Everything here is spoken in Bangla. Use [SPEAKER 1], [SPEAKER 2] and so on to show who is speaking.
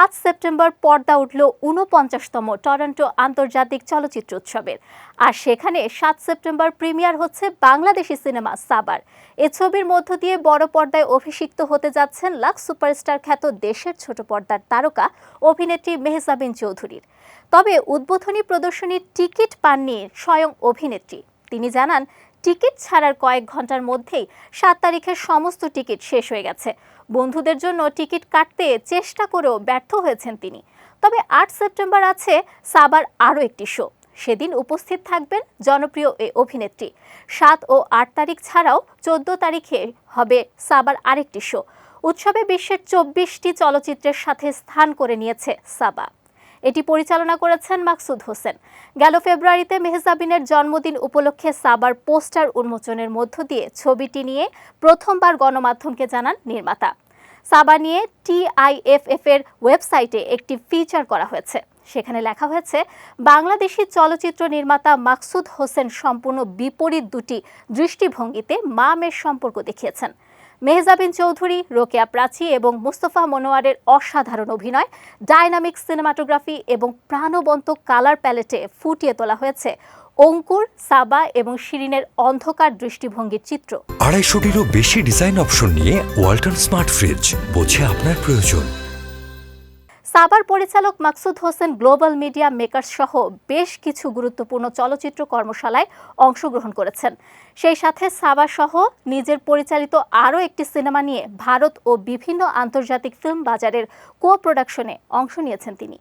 [SPEAKER 1] পাঁচ সেপ্টেম্বর পর্দা উঠল ঊনপঞ্চাশতম টরন্টো আন্তর্জাতিক চলচ্চিত্র উৎসবের। আর সেখানে সাত সেপ্টেম্বর প্রিমিয়ার হচ্ছে বাংলাদেশি সিনেমা সাবার এ ছবির মধ্য দিয়ে বড় পর্দায় অভিষিক্ত হতে যাচ্ছেন লাখ সুপারস্টার খ্যাত দেশের ছোট পর্দার তারকা, অভিনেত্রী মেহজাবিন চৌধুরীর। তবে উদ্বোধনী প্রদর্শনীর টিকিট পাননি স্বয়ং অভিনেত্রী। তিনি জানান, টিকিট ছাড়ার কয়েক ঘণ্টার মধ্যেই সাত তারিখের সমস্ত টিকিট শেষ হয়ে গেছে। বন্ধুদের জন্য টিকিট কাটতে চেষ্টা করেও ব্যর্থ হয়েছেন তিনি। তবে আট সেপ্টেম্বর আছে সাবার আরও একটি শো। সেদিন উপস্থিত থাকবেন জনপ্রিয় এই অভিনেত্রী। সাত ও আট তারিখ ছাড়াও চোদ্দ তারিখে হবে সাবার আরেকটি শো। উৎসবে বিশ্বের চব্বিশটি চলচ্চিত্রের সাথে স্থান করে নিয়েছে সাবা। এটি পরিচালনা করেছেন মাকসুদ হোসেন। গেল ফেব্রুয়ারিতে মেহজাবিনের জন্মদিন উপলক্ষে সাবার পোস্টার উন্মোচনের মধ্য দিয়ে ছবিটি নিয়ে প্রথমবার গণমাধ্যমকে জানান নির্মাতা। সাবা নিয়ে টিআইএফএফ এর ওয়েবসাইটে একটি ফিচার করা হয়েছে। সেখানে লেখা হয়েছে, বাংলাদেশি চলচ্চিত্র নির্মাতা মাকসুদ হোসেন সম্পূর্ণ বিপরীত দুটি দৃষ্টিভঙ্গিতে মা মেয়ের সম্পর্ক দেখিয়েছেন। মেহজাবিন চৌধুরী, রোকেয়া প্রাচী এবং মুস্তফা মনোয়ারের অসাধারণ অভিনয়, ডাইনামিক সিনেমাটোগ্রাফি এবং প্রাণবন্ত কালার প্যালেটে ফুটিয়ে তোলা হয়েছে অঙ্কুর, সাবা এবং শিরিনের অন্ধকার দৃষ্টিভঙ্গির চিত্র।
[SPEAKER 2] আড়াইশোটিরও বেশি ডিজাইন অপশন নিয়ে ওয়াল্টন স্মার্ট ফ্রিজ, বোঝে আপনার প্রয়োজন।
[SPEAKER 1] সাবার পরিচালক Maksud Hossain global media maker সহ বেশ কিছু গুরুত্বপূর্ণ চলচ্চিত্র কর্মশালায় অংশগ্রহণ করেছেন। সেই সাথে সাবা সহ নিজের পরিচালিত আরও একটি সিনেমা নিয়ে ভারত ও বিভিন্ন আন্তর্জাতিক ফিল্ম বাজারের কো প্রোডাকশনে অংশ নিয়েছেন তিনি।